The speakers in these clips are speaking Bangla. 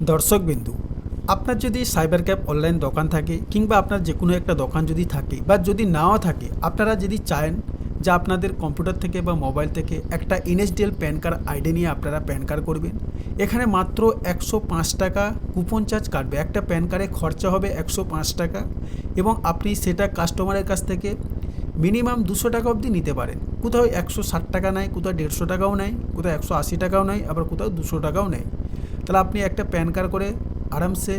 দর্শকবিন্দু, আপনার যদি সাইবার ক্যাব অনলাইন দোকান থাকে কিংবা আপনার যে কোনো একটা দোকান যদি থাকে বা যদি নাও থাকে, আপনারা যদি চান যে আপনাদের কম্পিউটার থেকে বা মোবাইল থেকে একটা এনএসডিএল প্যান কার্ড আইডি নিয়ে আপনারা প্যান কার্ড করবেন। এখানে মাত্র একশো পাঁচ টাকা কুপন চার্জ কাটবে। একটা প্যান কার্ডে খরচা হবে একশো পাঁচ টাকা এবং আপনি সেটা কাস্টমারের কাছ থেকে মিনিমাম দুশো টাকা অবধি নিতে পারেন। কোথাও একশো ষাট টাকা নেয় কোথাও দেড়শো টাকাও নেয় কোথাও একশো আশি টাকাও নেয় আবার কোথাও দুশো টাকাও নেয় তাহলে আপনি একটা প্যান কার্ড করে আরামসে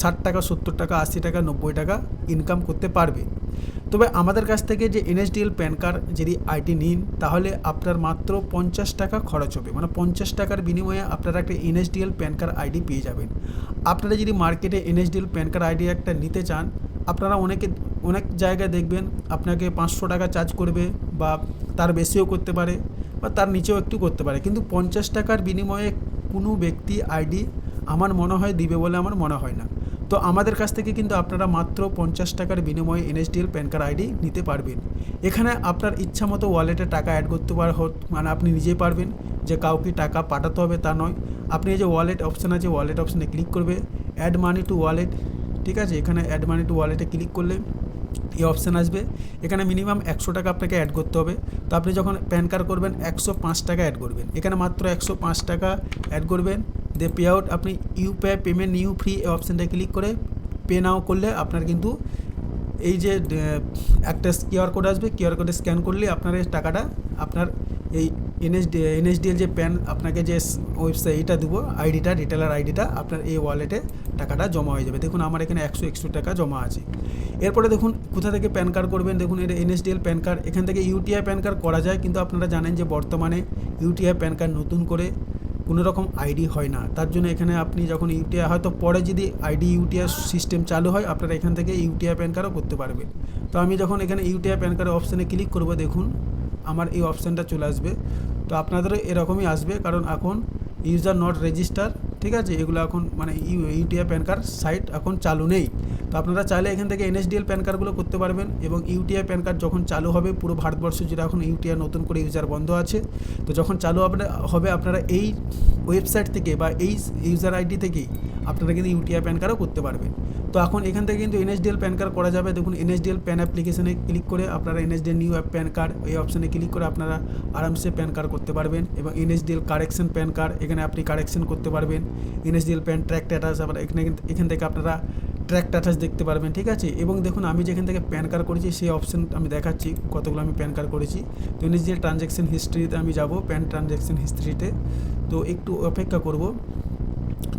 ষাট টাকা, সত্তর টাকা, আশি টাকা, নব্বই টাকা ইনকাম করতে পারবে। তবে আমাদের কাছ থেকে যে এনএসডিএল প্যান কার্ড যদি আইটি নিন, তাহলে আপনার মাত্র পঞ্চাশ টাকা খরচ হবে। মানে পঞ্চাশ টাকার বিনিময়ে আপনারা একটা এনএসডিএল প্যান কার্ড আইডি পেয়ে যাবেন। আপনারা যদি মার্কেটে এনএসডিএল প্যান কার্ড আইডি একটা নিতে চান, আপনারা অনেকে, অনেক জায়গায় দেখবেন আপনাকে পাঁচশো টাকা চার্জ করবে বা তার বেশিও করতে পারে বা তার নিচেও একটু করতে পারে। কিন্তু পঞ্চাশ টাকার বিনিময়ে কোনো ব্যক্তি আইডি আমার মনে হয় দিবে বলে আমার মনে হয় না। তো আমাদের কাছ থেকে কিন্তু আপনারা মাত্র পঞ্চাশ টাকার বিনিময়ে এনএসডিএল প্যান কার্ড আইডি নিতে পারবেন। এখানে আপনার ইচ্ছা মতো ওয়ালেটে টাকা অ্যাড করতে পার মানে আপনি নিজেই পারবেন যে কাউকে টাকা পাঠাতে হবে তা নয়। আপনি এই যে ওয়ালেট অপশান আছে, ওয়ালেট অপশানে ক্লিক করবে অ্যাড মানি টু ওয়ালেট ঠিক আছে? এখানে অ্যাড মানি টু ওয়ালেটে ক্লিক করলে এই অপশান আসবে। এখানে মিনিমাম একশো টাকা আপনাকে অ্যাড করতে হবে। তো আপনি যখন প্যান কার্ড করবেন, একশো পাঁচ টাকা অ্যাড করবেন। এখানে মাত্র একশো পাঁচ টাকা অ্যাড করবেন। দে পে আউট আপনি ইউপিআই পেমেন্ট নিউ ফ্রি এই অপশানটা ক্লিক করে পে নাও করলে আপনার কিন্তু এই যে একটা কিউআর কোড আসবে। কিউআর কোডে স্ক্যান করলে আপনার এই টাকাটা আপনার এই এনএসডি এনএসডিএল যে প্যান, আপনাকে যে ওয়েবসাইটটা দেবো আইডিটা রিটেলার আইডিটা আপনার এই ওয়ালেটে টাকাটা জমা হয়ে যাবে। দেখুন, আমার এখানে একশো একশো টাকা জমা আছে। এরপরে দেখুন, কোথা থেকে প্যান কার্ড করবেন? দেখুন, এটা এনএসডিএল প্যান কার্ড। এখান থেকে ইউটিআই প্যান কার্ড করা যায়, কিন্তু আপনারা জানেন যে বর্তমানে ইউটিআই প্যান কার্ড নতুন করে কোনো রকম আইডি হয় না। তার জন্য এখানে আপনি যখন ইউটিআই হয়তো পরে যদি আইডি ইউটিআই সিস্টেম চালু হয়, আপনারা এখান থেকে ইউটিআই প্যান কার্ডও করতে পারবেন। তো আমি যখন এখানে ইউটিআই প্যান কার্ডের অপশানে ক্লিক করব, দেখুন আমার এই অপশানটা চলে আসবে। তো আপনাদেরও এরকমই আসবে, কারণ এখন ইউজার নট রেজিস্টার ঠিক আছে? এগুলো এখন মানে ইউটিআই প্যান কার্ড সাইট এখন চালু নেই। তো আপনারা চাইলে এখান থেকে এনএসডিএল প্যান কার্ডগুলো করতে পারবেন এবং ইউটিআই প্যান কার্ড যখন চালু হবে, পুরো ভারতবর্ষ জুড়ে এখন ইউটিআই নতুন করে ইউজার বন্ধ আছে। তো যখন চালু হবে আপনারা এই ওয়েবসাইট থেকে বা এই ইউজার আইডি থেকেই আপনারা কিন্তু ইউটিআই প্যান কার্ডও করতে পারবেন। তো এখন এখান থেকে কিন্তু এনএসডিএল প্যান কার্ড করা যাবে। দেখুন এনএসডিএল প্যান অ্যাপ্লিকেশনে ক্লিক করে আপনারা NSDL new app PAN card এই অপশানে ক্লিক করে আপনারা আরামসে প্যান কার্ড করতে পারবেন এবং এনএসডিএল কারেকশন প্যান কার্ড এখানে আপনি কারেকশন করতে পারবেন। এনএসডিএল প্যান ট্র্যাক ট্যাটাস আবার এখানে এখান থেকে আপনারা ট্র্যাক স্ট্যাটাস দেখতে পারবেন, ঠিক আছে? এবং দেখুন, আমি যেখান থেকে প্যান কার্ড করেছি, সেই অপশান আমি দেখাচ্ছি, কতগুলো আমি প্যান কার্ড করেছি। তো এনএসডিএল ট্রানজ্যাকশন হিস্ট্রিতে আমি যাব প্যান ট্রানজ্যাকশন হিস্ট্রিতে তো একটু অপেক্ষা করব।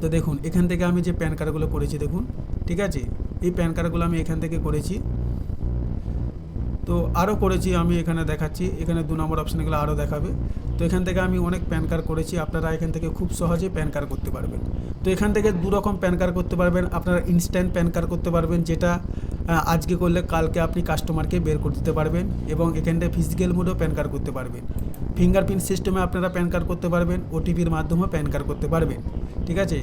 তো দেখুন, এখান থেকে আমি যে প্যান কার্ডগুলো করেছি, দেখুন, ঠিক আছে? এই প্যান কার্ডগুলো আমি এখান থেকে করেছি। তো আরও করেছি, আমি এখানে দেখাচ্ছি। এখানে দু নম্বর অপশানগুলো আরও দেখাবে। তো এখান থেকে আমি অনেক প্যান কার্ড করেছি। আপনারা এখান থেকে খুব সহজে প্যান কার্ড করতে পারবেন। তো এখান থেকে দু রকম প্যান কার্ড করতে পারবেন। আপনারা ইনস্ট্যান্ট প্যান কার্ড করতে পারবেন, যেটা আজকে করলে কালকে আপনি কাস্টমারকে বের করে দিতে পারবেন এবং এখানটায় ফিজিক্যাল মোডেও প্যান কার্ড করতে পারবেন। ফিঙ্গারপ্রিন্ট সিস্টেমে আপনারা প্যান কার্ড করতে পারবেন ওটিপির মাধ্যমেও প্যান কার্ড করতে পারবেন। ঠিক আছে?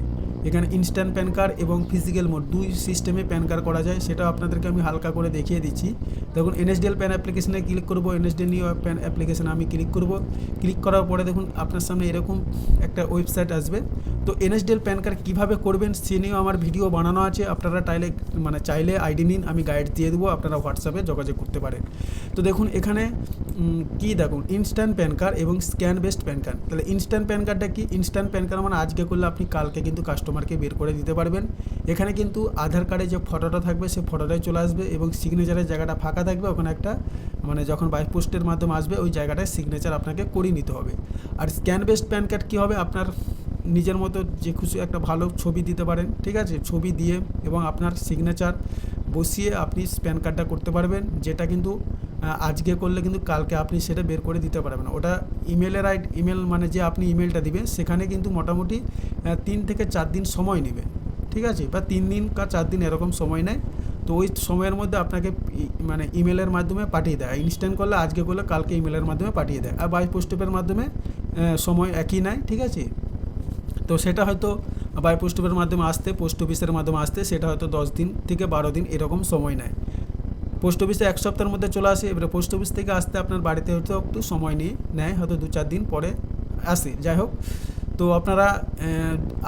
এখানে ইনস্ট্যান্ট প্যান কার্ড এবং ফিজিক্যাল মোড দুই সিস্টেমে প্যান কার্ড করা যায়। সেটাও আপনাদেরকে আমি হালকা করে দেখিয়ে দিচ্ছি। দেখুন এনএসডিএল প্যান অ্যাপ্লিকেশনে ক্লিক করব এনএসডিএল নিউ প্যান অ্যাপ্লিকেশনে আমি ক্লিক করব। ক্লিক করার পরে দেখুন, আপনার সামনে এরকম একটা ওয়েবসাইট আসবে। তো এনএসডিএল প্যান কার্ড কীভাবে করবেন, সে নিয়েও আমার ভিডিও বানানো আছে। আপনারা চাইলে মানে চাইলে আইডি নিন, আমি গাইড দিয়ে দেবো। আপনারা হোয়াটসঅ্যাপে যোগাযোগ করতে পারেন। তো দেখুন, এখানে কি দেখুন ইনস্ট্যান্ট প্যান কার্ড এবং স্ক্যান বেসড প্যান কার্ড তাহলে ইনস্ট্যান্ট প্যান কার্ডটা কি? ইনস্ট্যান্ট প্যান কার্ড মানে আজকে করলে আপনি কালকে কিন্তু কাস্টমারকে বের করে দিতে পারবেন। এখানে কিন্তু আধার কার্ডে যে ফটোটা থাকবে, সেই ফটোটাই চলে আসবে এবং সিগনেচারের জায়গাটা ফাঁকা থাকবে। ওখানে একটা মানে যখন বাই পোস্টের মাধ্যমে আসবে, ওই জায়গাটায় সিগনেচার আপনাকে করিয়ে নিতে হবে। আর স্ক্যান বেসড প্যান কার্ড কী হবে? আপনার নিজের মতো যে খুশি একটা ভালো ছবি দিতে পারেন, ঠিক আছে? ছবি দিয়ে এবং আপনার সিগনেচার বসিয়ে আপনি প্যান কার্ডটা করতে পারবেন, যেটা কিন্তু আজকে করলে কিন্তু কালকে আপনি সেটা বের করে দিতে পারবেন। ওটা ইমেলের আইড ইমেল মানে যে আপনি ইমেলটা দিবেন, সেখানে কিন্তু মোটামুটি তিন থেকে চার দিন সময় নেবে। ঠিক আছে? বা তিন দিন বা চার দিন এরকম সময় নেয়। তো ওই সময়ের মধ্যে আপনাকে মানে ইমেলের মাধ্যমে পাঠিয়ে দেয়। ইনস্ট্যান্ট করলে আজকে করলে কালকে ইমেলের মাধ্যমে পাঠিয়ে দেয়। আর বাই পোস্টেপের মাধ্যমে সময় একই নেয়। ঠিক আছে? তো সেটা হয়তো বাই পোস্ট অফিসের মাধ্যমে আসতে পোস্ট অফিসের মাধ্যমে আসতে, সেটা হয়তো দশ দিন থেকে বারো দিন এরকম সময় নেয়। পোস্ট অফিসে এক সপ্তাহের মধ্যে চলে আসে, এবারে পোস্ট অফিস থেকে আসতে আপনার বাড়িতে হয়তো একটু সময় নিয়ে নেয়, হয়তো দু চার দিন পরে আসে, যাই হোক। তো আপনারা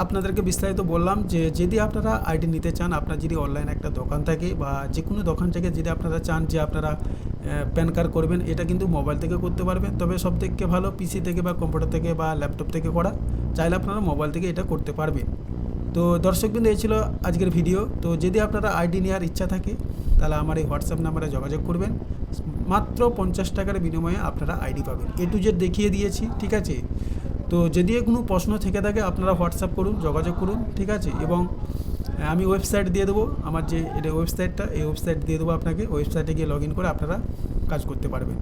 আপনাদেরকে বিস্তারিত বললাম যে যদি আপনারা আইডি নিতে চান, আপনার যদি অনলাইন একটা দোকান থাকে বা যে কোনো দোকান থেকে যদি আপনারা চান যে আপনারা প্যান কার্ড করবেন, এটা কিন্তু মোবাইল থেকে করতে পারবেন। তবে সব থেকে ভালো পিসি থেকে বা কম্পিউটার থেকে বা ল্যাপটপ থেকে করা, চাইলে আপনারা মোবাইল থেকে এটা করতে পারবেন। তো দর্শকবৃন্দ, এই ছিল আজকের ভিডিও। তো যদি আপনারা আইডি নেওয়ার ইচ্ছা থাকে, তাহলে আমার এই হোয়াটসঅ্যাপ নাম্বারে যোগাযোগ করবেন। মাত্র পঞ্চাশ টাকার বিনিময়ে আপনারা আইডি পাবেন। এ টু জেড দেখিয়ে দিয়েছি, ঠিক আছে? তো যদি কোনো প্রশ্ন থেকে থাকে, আপনারা হোয়াটসঅ্যাপ করুন, যোগাযোগ করুন, ঠিক আছে? এবং আমি ওয়েবসাইট দিয়ে দেবো, আমার যে, এটা ওয়েবসাইটটা, এই ওয়েবসাইট দিয়ে দেবো আপনাকে। ওয়েবসাইটে গিয়ে লগ ইন করে আপনারা কাজ করতে পারবেন।